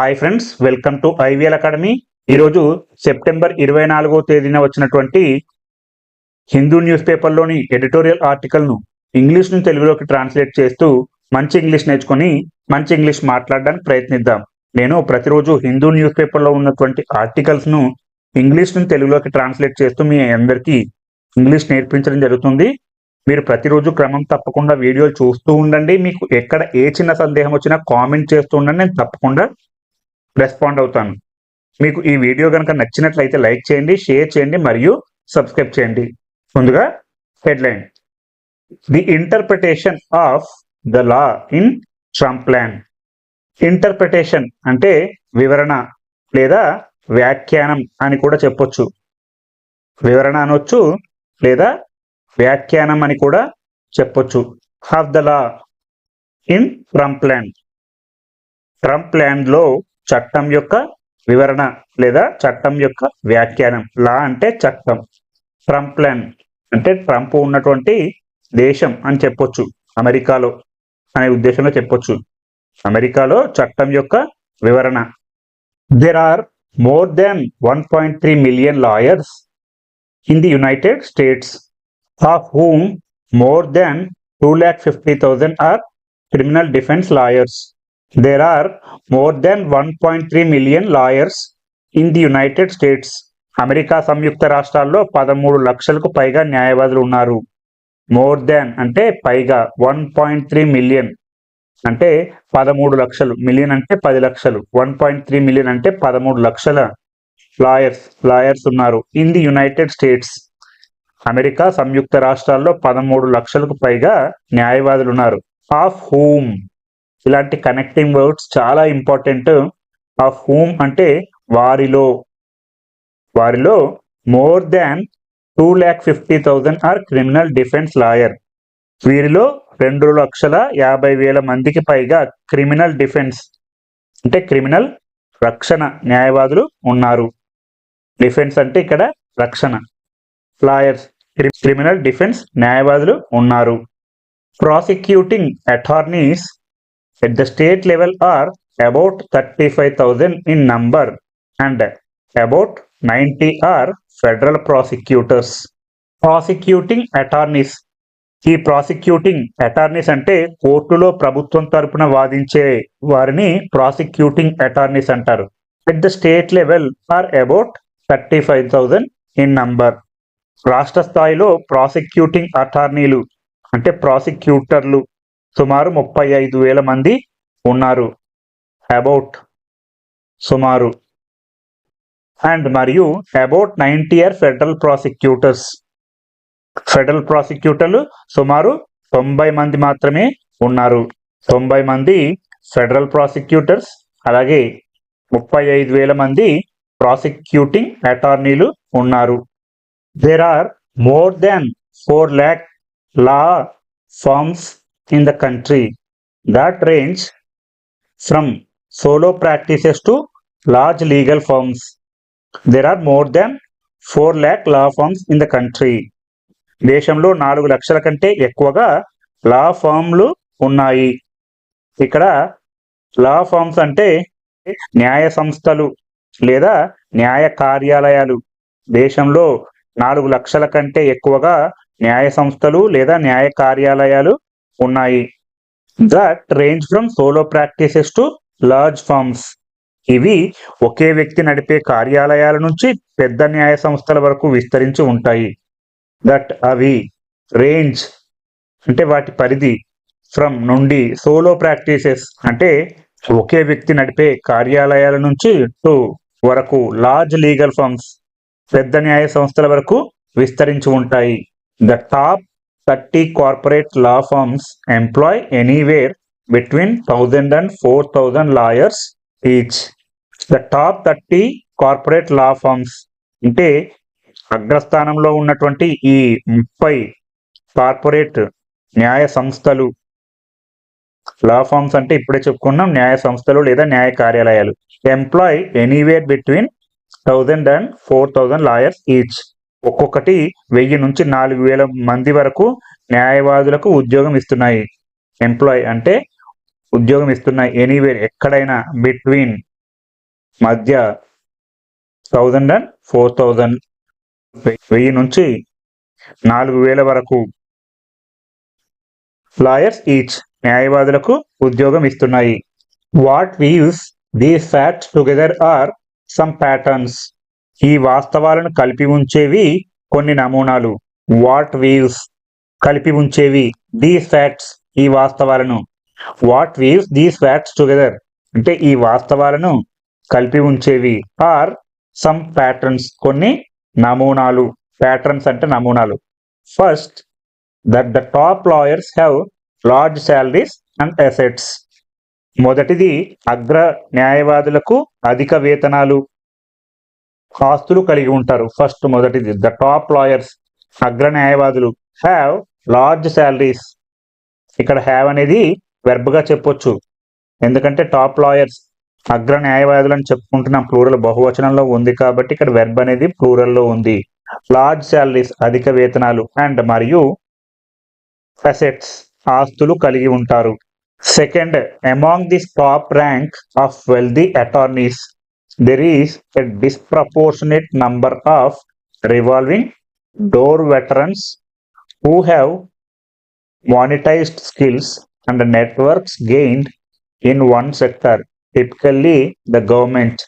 Hi friends welcome to IVL academy ఈరోజు September ఇరవై నాలుగో తేదీన వచ్చినటువంటి హిందూ న్యూస్ పేపర్లోని ఎడిటోరియల్ ఆర్టికల్ను ఇంగ్లీష్ నుంచి తెలుగులోకి ట్రాన్స్లేట్ చేస్తూ మంచి ఇంగ్లీష్ నేర్చుకొని మంచి ఇంగ్లీష్ మాట్లాడడానికి ప్రయత్నిద్దాం. నేను ప్రతిరోజు హిందూ న్యూస్ పేపర్లో ఉన్నటువంటి ఆర్టికల్స్ను ఇంగ్లీష్ నుంచి తెలుగులోకి ట్రాన్స్లేట్ చేస్తూ మీ అందరికీ ఇంగ్లీష్ నేర్పించడం జరుగుతుంది. మీరు ప్రతిరోజు క్రమం తప్పకుండా వీడియోలు చూస్తూ ఉండండి. మీకు ఎక్కడ ఏ చిన్న సందేహం వచ్చినా కామెంట్ చేస్తూ ఉండండి. నేను తప్పకుండా రెస్పాండ్ అవుతాను. మీకు ఈ వీడియో కనుక నచ్చినట్లయితే లైక్ చేయండి షేర్ చేయండి మరియు సబ్స్క్రైబ్ చేయండి. ముందుగా headline. The interpretation of the law in Trump plan. Interpretation అంటే వివరణ లేదా వ్యాఖ్యానం అని కూడా చెప్పొచ్చు. వివరణ అనొచ్చు లేదా వ్యాఖ్యానం అని కూడా చెప్పొచ్చు. Of the law in Trump plan. Trump ప్లాన్లో చట్టం యొక్క వివరణ లేదా చట్టం యొక్క వ్యాఖ్యానం. లా అంటే చట్టం. ట్రంప్ ప్లాన్ అంటే ట్రంప్ ఉన్నటువంటి దేశం అని చెప్పొచ్చు. అమెరికాలో అనే ఉద్దేశంలో చెప్పొచ్చు. అమెరికాలో చట్టం యొక్క వివరణ. There are more than one point three million lawyers in the United States of whom more than two lakh fifty thousand are criminal defence lawyers there are more than one point three million lawyers in the United States America సంయుక్త రాష్ట్రాల్లో పదమూడు లక్షలకు పైగా న్యాయవాదులు ఉన్నారు. More than అంటే పైగా one point three million అంటే పదమూడు లక్షలు. మిలియన్ అంటే పది లక్షలు. వన్ పాయింట్ త్రీ మిలియన్ అంటే పదమూడు లక్షల లాయర్స్ లాయర్స్ ఉన్నారు in the United States America సంయుక్త రాష్ట్రాల్లో పదమూడు లక్షలకు పైగా న్యాయవాదులు ఉన్నారు. ఆఫ్ హూమ్ ఇలాంటి కనెక్టింగ్ వర్డ్స్ చాలా ఇంపార్టెంట్ ఆఫ్ హూమ్ అంటే వారిలో. వారిలో more than two lakh fifty thousand are criminal defence lawyer వీరిలో రెండు లక్షల యాభై వేల మందికి పైగా క్రిమినల్ డిఫెన్స్ అంటే క్రిమినల్ రక్షణ న్యాయవాదులు ఉన్నారు. డిఫెన్స్ అంటే ఇక్కడ రక్షణ. లాయర్స్ క్రిమినల్ డిఫెన్స్ న్యాయవాదులు ఉన్నారు. Prosecuting attorneys at the state level are about thirty five thousand in about and about ninety are federal prosecutors prosecuting attorneys ఈ ప్రాసిక్యూటింగ్ అటార్నీస్ అంటే కోర్టులో ప్రభుత్వం తరపున వాదించే వారిని ప్రాసిక్యూటింగ్ అటార్నీస్ అంటారు. At the state level are about thirty five thousand in number రాష్ట్ర స్థాయిలో ప్రాసిక్యూటింగ్ అటార్నీలు అంటే ప్రాసిక్యూటర్లు సుమారు ముప్పై ఐదు వేల మంది ఉన్నారు. అబౌట్ సుమారు. అండ్ మరియు about ninety year federal prosecutors. Federal ప్రాసిక్యూటర్లు సుమారు తొంభై మంది మాత్రమే ఉన్నారు. తొంభై మంది ఫెడరల్ ప్రాసిక్యూటర్స్ అలాగే ముప్పై ఐదు వేల మంది ప్రాసిక్యూటింగ్ అటార్నీలు ఉన్నారు. There are more than four lakh law firms in the country that range from solo practices to large legal firms there are more than four lakh law firms in the country దేశంలో నాలుగు లక్షల కంటే ఎక్కువగా లా ఫామ్లు ఉన్నాయి. ఇక్కడ లా forms అంటే న్యాయ సంస్థలు లేదా న్యాయ కార్యాలయాలు. దేశంలో నాలుగు లక్షల కంటే ఎక్కువగా న్యాయ సంస్థలు లేదా న్యాయ కార్యాలయాలు ఉన్నాయి. That range from solo practices to large firms ఇవి ఒకే వ్యక్తి నడిపే కార్యాలయాల నుంచి పెద్ద న్యాయ సంస్థల వరకు విస్తరించి ఉంటాయి. దట్ అవి రేంజ్ అంటే వాటి పరిధి ఫ్రమ్ నుండి సోలో ప్రాక్టీసెస్ అంటే ఒకే వ్యక్తి నడిపే కార్యాలయాల నుంచి టు వరకు లార్జ్ లీగల్ ఫర్మ్స్ పెద్ద న్యాయ సంస్థల వరకు విస్తరించి ఉంటాయి. The top thirty corporate law firms employ anywhere between thousand and four thousand lawyers each the top thirty corporate law firms అంటే అగ్రస్థానంలో ఉన్నటువంటి ఈ ముప్పై కార్పొరేట్ న్యాయ సంస్థలు. లా ఫార్మ్స్ అంటే ఇప్పుడే చెప్పుకున్నాం న్యాయ సంస్థలు లేదా న్యాయ కార్యాలయాలు. Employ anywhere between thousand and four thousand lawyers each ఒక్కొక్కటి వెయ్యి నుంచి నాలుగు వేల మంది వరకు న్యాయవాదులకు ఉద్యోగం ఇస్తున్నాయి. ఎంప్లాయ్ అంటే ఉద్యోగం ఇస్తున్నాయి. ఎనీవేర్ ఎక్కడైనా బిట్వీన్ మధ్య థౌజండ్ అండ్ ఫోర్ థౌజండ్ వెయ్యి నుంచి నాలుగు వేల వరకు లాయర్స్ ఈచ్ న్యాయవాదులకు ఉద్యోగం ఇస్తున్నాయి. What weaves these facts together are some patterns ఈ వాస్తవాలను కలిపి ఉంచేవి కొన్ని నమూనాలు. వాట్ వీవ్స్ కలిపి ఉంచేవి. దీస్ ఫ్యాక్ట్స్ ఈ వాస్తవాలను. What weaves these facts together అంటే ఈ వాస్తవాలను కలిపి ఉంచేవి. ఆర్ సమ్ ప్యాటర్న్స్ కొన్ని నమూనాలు. ప్యాటర్న్స్ అంటే నమూనాలు. First that the top lawyers have large salaries and assets మొదటిది అగ్ర న్యాయవాదులకు అధిక వేతనాలు. ఆస్తులు కలిగి ఉంటారు. ఫస్ట్ మొదటిది. ద టాప్ లాయర్స్ అగ్ర న్యాయవాదులు హ్యావ్ లార్జ్ శాలరీస్ ఇక్కడ హ్యావ్ అనేది వెర్బ్గా చెప్పొచ్చు. ఎందుకంటే టాప్ లాయర్స్ అగ్ర న్యాయవాదులు అని చెప్పుకుంటున్నాం. ప్లూరల్ బహువచనంలో ఉంది కాబట్టి ఇక్కడ వెర్బ్ అనేది ప్లూరల్లో ఉంది. లార్జ్ శాలరీస్ అధిక వేతనాలు అండ్ మరియు అసెట్స్ ఆస్తులు కలిగి ఉంటారు. Second among this top rank of wealthy attorneys there is a disproportionate number of revolving door veterans who have monetized skills and networks gained in one sector, typically the government,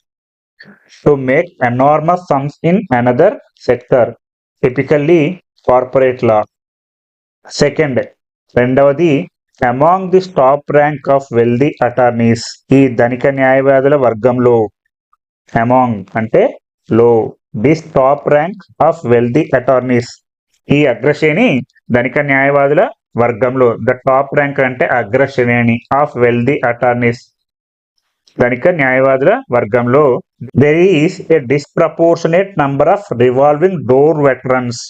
to make enormous sums in another sector, typically corporate law. Second, రెండవది among the top rank of wealthy attorneys ఈ ధనిక న్యాయవాదుల వర్గంలో among అంటే లో this top rank of wealthy attorneys ఈ అగ్రశ్రేణి ధనిక న్యాయవాదుల వర్గంలో. ద టాప్ ర్యాంక్ అంటే అగ్రశ్రేణి ఆఫ్ వెల్దీ అటార్నీస్ ధనిక న్యాయవాదుల వర్గంలో. There is a disproportionate number of revolving door veterans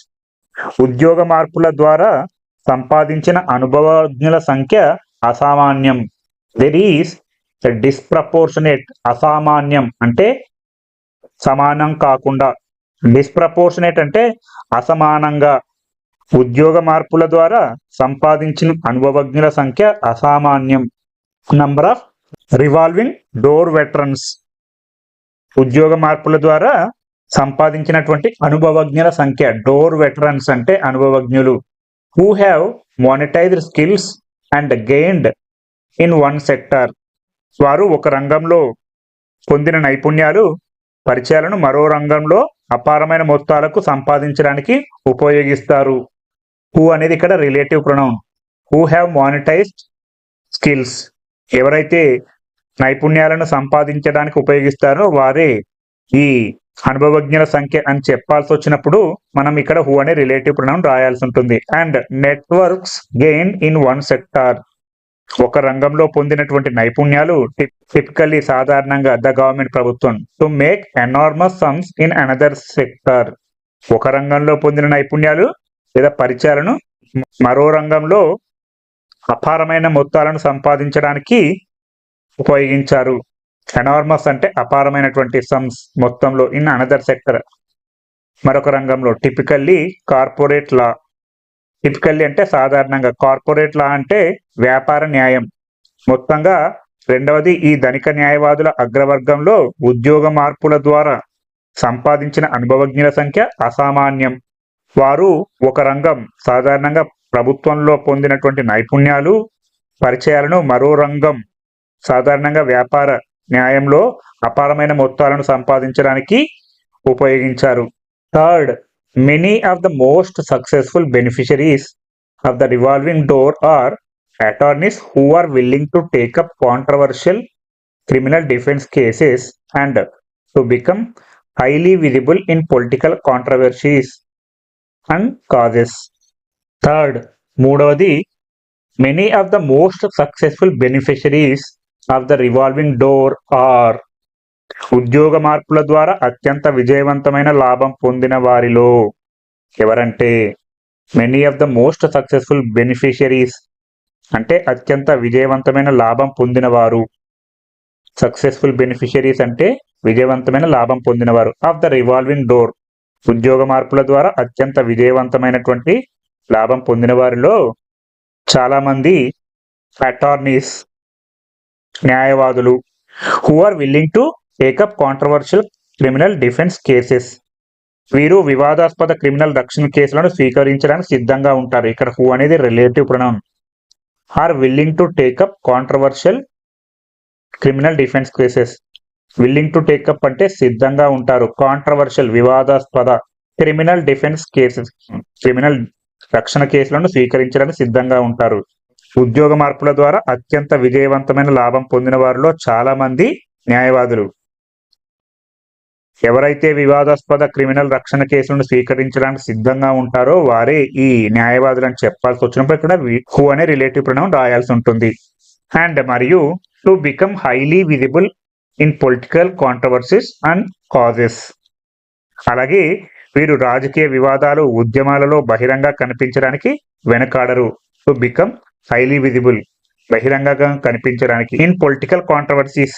ఉద్యోగ మార్పుల ద్వారా సంపాదించిన అనుభవజ్ఞుల సంఖ్య అసామాన్యం. దెర్ ఈస్ డిస్ప్రపోర్షనేట్ అసామాన్యం అంటే సమానం కాకుండా డిస్ప్రపోర్షనేట్ అంటే అసమానంగా ఉద్యోగ మార్పుల ద్వారా సంపాదించిన అనుభవజ్ఞుల సంఖ్య అసామాన్యం. Number of revolving door veterans ఉద్యోగ మార్పుల ద్వారా సంపాదించినటువంటి అనుభవజ్ఞుల సంఖ్య డోర్ వెటరన్స్ అంటే అనుభవజ్ఞులు. Who have monetized skills and gained in one sector వారు ఒక రంగంలో పొందిన నైపుణ్యాలు పరిచయాలను మరో రంగంలో అపారమైన మొత్తాలకు సంపాదించడానికి ఉపయోగిస్తారు. హూ అనేది ఇక్కడ relative pronoun. Who have monetized skills. ఎవరైతే నైపుణ్యాలను సంపాదించడానికి ఉపయోగిస్తారో వారే ఈ అనుభవజ్ఞుల సంఖ్య అని చెప్పాల్సి వచ్చినప్పుడు మనం ఇక్కడ హూ అనే రిలేటివ్ ప్రొనౌన్ రాయాల్సి ఉంటుంది. And networks gain in one sector. ఒక రంగంలో పొందినటువంటి నైపుణ్యాలు టిపికల్లీ సాధారణంగా ద గవర్నమెంట్ ప్రభుత్వం to make enormous sums in another sector ఒక రంగంలో పొందిన నైపుణ్యాలు లేదా పరిచయాలను మరో రంగంలో అపారమైన మొత్తాలను సంపాదించడానికి ఉపయోగించారు. ఎనార్మస్ అంటే అపారమైనటువంటి సమ్స్ మొత్తంలో ఇన్ అనదర్ సెక్టర్ మరొక రంగంలో టిపికల్లీ కార్పొరేట్ లా టిపికల్లీ అంటే సాధారణంగా కార్పొరేట్ లా అంటే వ్యాపార న్యాయం. మొత్తంగా రెండవది ఈ ధనిక న్యాయవాదుల అగ్రవర్గంలో ఉద్యోగ మార్పుల ద్వారా సంపాదించిన అనుభవజ్ఞుల సంఖ్య అసామాన్యం. వారు ఒక రంగం సాధారణంగా ప్రభుత్వంలో పొందినటువంటి నైపుణ్యాలు పరిచయాలను మరో రంగం సాధారణంగా వ్యాపార న్యాయంలో అపారమైన మొత్తాలను సంపాదించడానికి ఉపయోగించారు. Third Many of the most successful beneficiaries of the revolving door are attorneys who are willing to take up controversial criminal defense cases and to become highly visible in political controversies and causes. Third, Mudavadi, many of the most successful beneficiaries of the revolving door are ఉద్యోగ మార్పుల ద్వారా అత్యంత విజయవంతమైన లాభం పొందిన వారిలో ఎవరంటే many of the most successful beneficiaries అంటే అత్యంత విజయవంతమైన లాభం పొందినవారు సక్సెస్ఫుల్ బెనిఫిషరీస్ అంటే విజయవంతమైన లాభం పొందినవారు ఆఫ్ ద రివాల్వింగ్ డోర్ ఉద్యోగ మార్పుల ద్వారా అత్యంత విజయవంతమైనటువంటి లాభం పొందిన వారిలో చాలామంది అటార్నీస్ న్యాయవాదులు who are willing to take up controversial criminal defence cases వీరు వివాదాస్పద క్రిమినల్ రక్షణ కేసులను స్వీకరించడానికి సిద్ధంగా ఉంటారు. ఇక్కడ హూ అనేది relative pronoun are willing to take up controversial criminal defence cases willing to take up అంటే సిద్ధంగా ఉంటారు. కాంట్రవర్షియల్ వివాదాస్పద క్రిమినల్ డిఫెన్స్ కేసెస్ క్రిమినల్ రక్షణ కేసులను స్వీకరించడానికి సిద్ధంగా ఉంటారు. ఉద్యోగ మార్పుల ద్వారా అత్యంత విజయవంతమైన లాభం పొందిన వారిలో చాలా మంది న్యాయవాదులు. ఎవరైతే వివాదాస్పద క్రిమినల్ రక్షణ కేసులను స్వీకరించడానికి సిద్ధంగా ఉంటారో వారే ఈ న్యాయవాదులను చెప్పాల్సి వచ్చినప్పుడు ఇక్కడ హూ అనే రిలేటివ్ ప్రణం రాయాల్సి ఉంటుంది. అండ్ మరియు to become highly visible in political controversies and causes. అలాగే వీరు రాజకీయ వివాదాలు ఉద్యమాలలో బహిరంగ కనిపించడానికి వెనకాడరు. టు బికమ్ హైలీ విజిబుల్ బహిరంగంగా కనిపించడానికి ఇన్ పొలిటికల్ కాంట్రవర్సీస్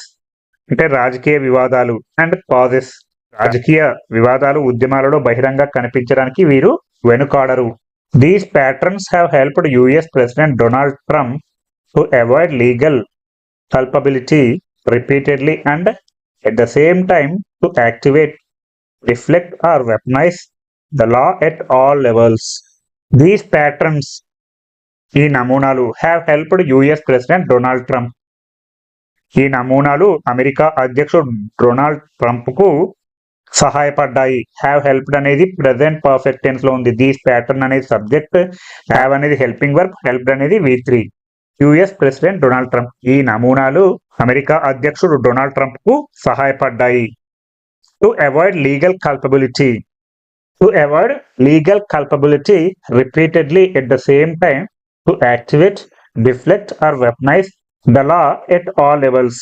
అంటే రాజకీయ వివాదాలు అండ్ కాజెస్. రాజకీయ వివాదాలు ఉద్యమాలలో బహిరంగ కనిపించడానికి వీరు వెనుకాడరు. These patterns have helped US president Donald Trump to avoid legal culpability repeatedly and at the same time to activate reflect or weaponize the law at all levels these patterns ఈ నమూనాలు have helped US president Donald Trump ఈ నమూనాలు America అధ్యక్షుడు Donald ట్రంప్కు సహాయపడ్డాయి. Have helped అనేది present perfect టెన్స్లో ఉంది. దీస్ ప్యాటర్న్ అనేది సబ్జెక్ట్ హ్యావ్ అనేది హెల్పింగ్ వర్క్ హెల్ప్డ్ అనేది V three US president Donald Trump ఈ నమూనాలు అమెరికా అధ్యక్షుడు డొనాల్డ్ ట్రంప్కు సహాయపడ్డాయి. To avoid legal culpability to avoid legal culpability repeatedly at the same time to activate deflect or weaponize the law at all levels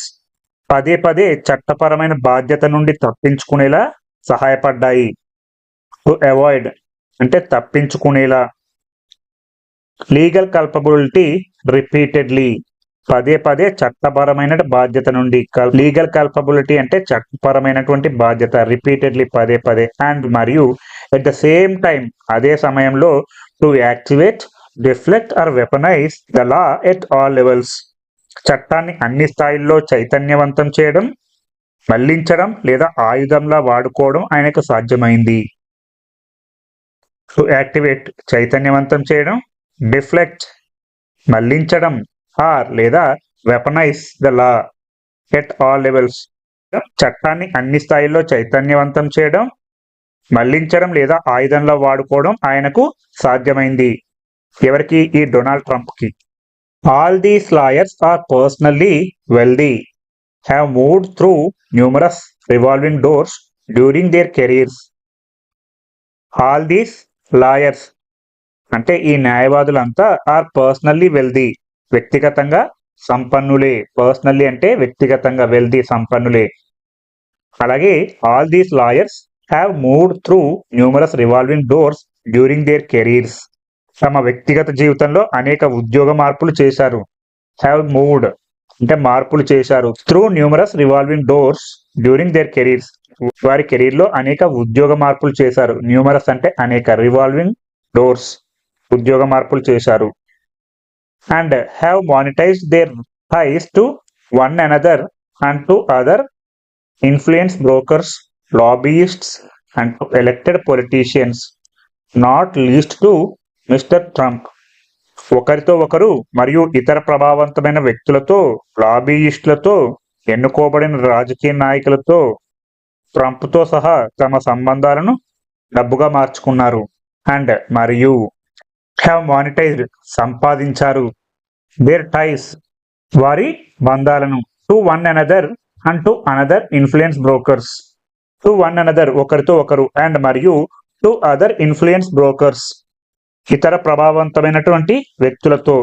పదే పదే చట్టపరమైన బాధ్యత నుండి తప్పించుకునేలా సహాయపడ్డాయి. టు అవాయిడ్ అంటే తప్పించుకునేలా. లీగల్ కల్పబిలిటీ రిపీటెడ్లీ పదే పదే చట్టపరమైన బాధ్యత నుండి లీగల్ కల్పబిలిటీ అంటే చట్టపరమైనటువంటి బాధ్యత రిపీటెడ్లీ పదే పదే. అండ్ మరియు ఎట్ ద సేమ్ టైం అదే సమయంలో to activate reflect or weaponize the law at all levels చట్టాన్ని అన్ని స్థాయిల్లో చైతన్యవంతం చేయడం మళ్ళించడం లేదా ఆయుధంలా వాడుకోవడం ఆయనకు సాధ్యమైంది. టు యాక్టివేట్ చైతన్యవంతం చేయడం డిఫ్లెక్ట్ మళ్ళించడం ఆర్ లేదా weaponize the law at all levels. చట్టాన్ని అన్ని స్థాయిల్లో చైతన్యవంతం చేయడం మళ్ళించడం లేదా ఆయుధంలో వాడుకోవడం ఆయనకు సాధ్యమైంది. ఎవరికి? ఈ Donald ట్రంప్కి. All these lawyers are personally wealthy. Have moved through numerous revolving doors during their careers all these lawyers అంటే ఈ న్యాయవాదులంతా ఆర్ పర్సనల్లీ వెల్దీ వ్యక్తిగతంగా సంపన్నులే. పర్సనల్లీ అంటే వ్యక్తిగతంగా వెల్దీ సంపన్నులే. అలాగే all these lawyers have moved through numerous revolving doors during their careers తమ వ్యక్తిగత జీవితంలో అనేక ఉద్యోగ మార్పులు చేశారు. హ్యావ్ మూవ్డ్ అంటే మార్పులు చేశారు through numerous revolving doors during their careers వారి కెరీర్లో అనేక ఉద్యోగ మార్పులు చేశారు. న్యూమరస్ అంటే అనేక. రివాల్వింగ్ డోర్స్ ఉద్యోగ మార్పులు చేశారు. And have monetize their ties to one another and to other influence brokers lobbyists and to elected politicians not least to Mr Trump ఒకరితో ఒకరు మరియు ఇతర ప్రభావవంతమైన వ్యక్తులతో లాబీయిస్టులతో ఎన్నుకోబడిన రాజకీయ నాయకులతో ట్రంప్తో సహా తమ సంబంధాలను డబ్బుగా మార్చుకున్నారు. అండ్ మరియు హ్యావ్ మానిటైజ్డ్ సంపాదించారు. దేర్ టైస్ వారి బంధాలను to one another and to another influence brokers to one another ఒకరితో ఒకరు అండ్ మరియు టు అదర్ ఇన్ఫ్లుయెన్స్ బ్రోకర్స్ ఇతర ప్రభావవంతమైనటువంటి వ్యక్తులతో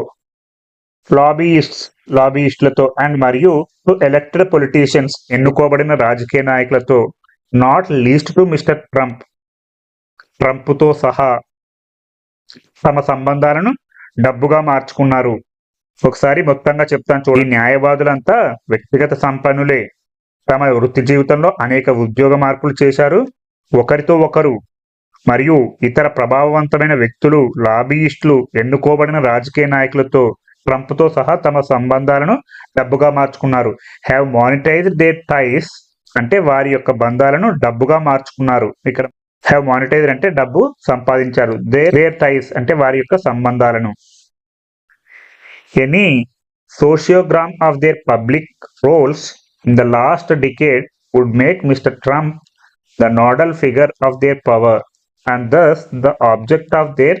లాబీయిస్ట్స్ లాబీయిస్టులతో అండ్ మరియు టు ఎలక్టెడ్ పొలిటీషియన్స్ ఎన్నుకోబడిన రాజకీయ నాయకులతో not least to Mr Trump ట్రంప్తో సహా తమ సంబంధాలను డబ్బుగా మార్చుకున్నారు. ఒకసారి మొత్తంగా చెప్తాను చూడండి. న్యాయవాదులంతా వ్యక్తిగత సంపన్నులే. తమ వృత్తి జీవితంలో అనేక ఉద్యోగ మార్పులు చేశారు. ఒకరితో ఒకరు మరియు ఇతర ప్రభావవంతమైన వ్యక్తులు లాబీయిస్టులు ఎన్నుకోబడిన రాజకీయ నాయకులతో ట్రంప్తో సహా తమ సంబంధాలను డబ్బుగా మార్చుకున్నారు. హ్యావ్ మానిటైజ్డ్ దేర్ టైస్ అంటే వారి యొక్క బంధాలను డబ్బుగా మార్చుకున్నారు. ఇక్కడ హ్యావ్ మానిటైజ్ అంటే డబ్బు సంపాదించారు. దేర్ దేర్ టైస్ అంటే వారి యొక్క సంబంధాలను. Any sociogram of their public roles in the last decade would make Mr Trump the nodal figure of their power and thus the object of their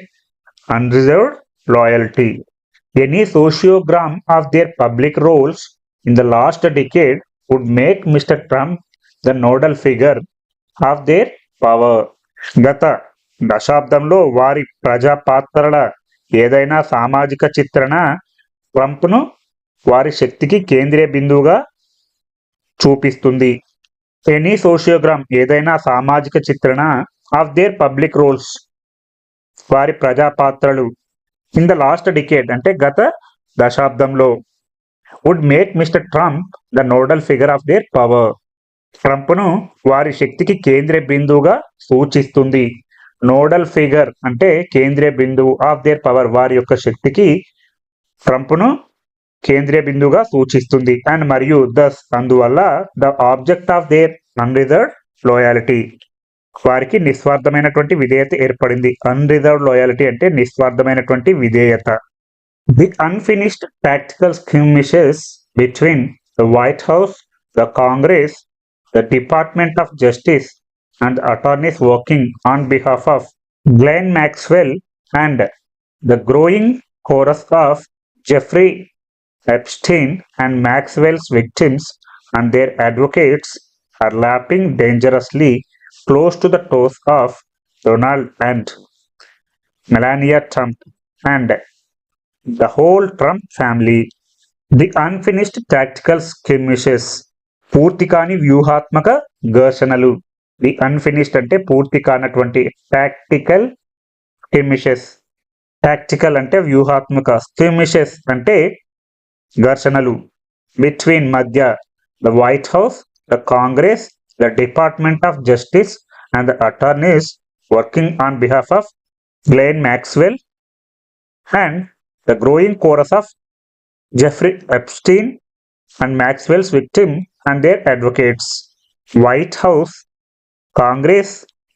unreserved loyalty any sociogram of their public roles in the last decade would make Mr Trump the nodal figure of their power గత దశాబ్దంలో వారి ప్రజా పాత్రల ఏదైనా సామాజిక చిత్రణ ట్రంప్ను వారి శక్తికి కేంద్రీయ బిందువుగా చూపిస్తుంది. ఎనీ సోషియోగ్రామ్ ఏదైనా సామాజిక చిత్రణ ఆఫ్ దేర్ పబ్లిక్ రోల్స్ వారి ప్రజా పాత్రలు ఇన్ ద లాస్ట్ డికేడ్ అంటే గత దశాబ్దంలో would make Mr Trump the nodal figure of their power ట్రంప్ను వారి శక్తికి కేంద్రీయ బిందువుగా సూచిస్తుంది. నోడల్ ఫిగర్ అంటే కేంద్రీయ బిందువు ఆఫ్ దేర్ పవర్ వారి యొక్క శక్తికి ట్రంప్ను కేంద్రీయ బిందువుగా సూచిస్తుంది. అండ్ మరియు దస్ అందువల్ల the object of their unreserved loyalty వారికి నిస్వార్థమైనటువంటి విధేయత ఏర్పడింది. అన్రిజర్వ్ లాయాలిటీ అంటే నిస్వార్థమైనటువంటి విధేయత. The unfinished practical skirmishes between the White House the Congress the Department of Justice and attorneys working on behalf of Glenn Maxwell and the growing chorus of Jeffrey Epstein and Maxwell's victims and their advocates are lapping dangerously close to the toes of Donald and Melania Trump and the whole Trump family. The unfinished tactical skirmishes పూర్తి కాని వ్యూహాత్మక ఘర్షణలు the unfinished అంటే పూర్తి కానటువంటి tactical స్కిమిషెస్ tactical అంటే వ్యూహాత్మక స్కిమిషెస్ అంటే ఘర్షణలు బిట్వీన్ మధ్య the White House the Congress the Department of Justice and the attorneys working on behalf of Glenn Maxwell and the growing chorus of Jeffrey Epstein and Maxwell's victim and their advocates. White House Congress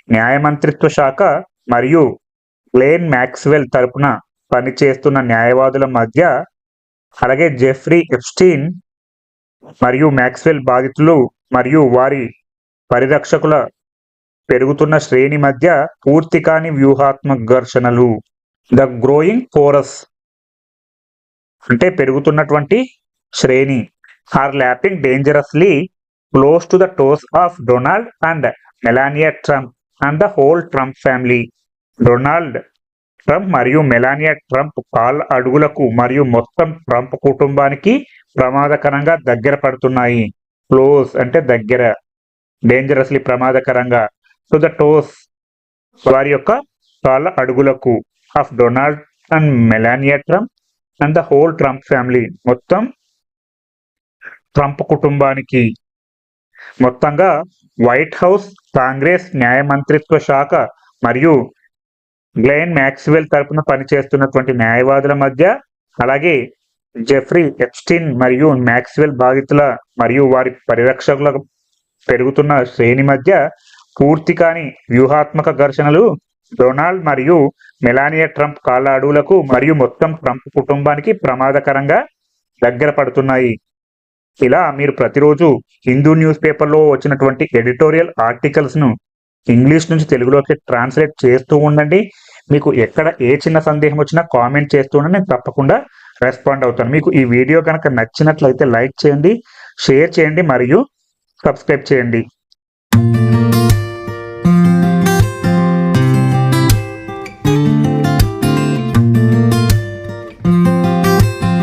న్యాయ మంత్రిత్వ శాఖ మరియు Glenn Maxwell తరపున పనిచేస్తున్న న్యాయవాదుల మధ్య అలాగే Jeffrey Epstein మరియు మ్యాక్స్వెల్ బాధితులు మరియు వారి పరిరక్షకుల పెరుగుతున్న శ్రేణి మధ్య పూర్తి కాని వ్యూహాత్మక ఘర్షణలు. ద గ్రోయింగ్ కోరస్ అంటే పెరుగుతున్నటువంటి శ్రేణి. Are lapping dangerously close to the toes of Donald and Melania Trump and the whole Trump family. Donald Trump మరియు మెలానియా ట్రంప్ కాల్ అడుగులకు మరియు మొత్తం ట్రంప్ కుటుంబానికి ప్రమాదకరంగా దగ్గర పడుతున్నాయి. క్లోజ్ అంటే దగ్గర. డేంజరస్లీ ప్రమాదకరంగా. సో ద టోస్ వారి యొక్క కాళ్ళ అడుగులకు of Donald and Melania Trump and the whole Trump family మొత్తం ట్రంప్ కుటుంబానికి. మొత్తంగా వైట్ హౌస్ కాంగ్రెస్ న్యాయ మంత్రిత్వ శాఖ మరియు గ్లెన్ మ్యాక్స్వెల్ తరపున పనిచేస్తున్నటువంటి న్యాయవాదుల మధ్య అలాగే జెఫ్రీ ఎప్స్టిన్ మరియు మ్యాక్స్వెల్ బాధితుల మరియు వారి పరిరక్షకుల పెరుగుతున్న శ్రేణి మధ్య పూర్తి కాని వ్యూహాత్మక ఘర్షణలు డొనాల్డ్ మరియు మెలానియా ట్రంప్ కాళ్ళ మరియు మొత్తం ట్రంప్ కుటుంబానికి ప్రమాదకరంగా దగ్గర పడుతున్నాయి. ఇలా మీరు ప్రతిరోజు హిందూ న్యూస్ పేపర్లో వచ్చినటువంటి ఎడిటోరియల్ ఆర్టికల్స్ను ఇంగ్లీష్ నుంచి తెలుగులోకి ట్రాన్స్లేట్ చేస్తూ ఉండండి. మీకు ఎక్కడ ఏ చిన్న సందేహం వచ్చినా కామెంట్ చేస్తూ ఉండండి. నేను తప్పకుండా రెస్పాండ్ అవుతాను. మీకు ఈ వీడియో కనుక నచ్చినట్లయితే లైక్ చేయండి షేర్ చేయండి మరియు సబ్స్క్రైబ్ చేయండి.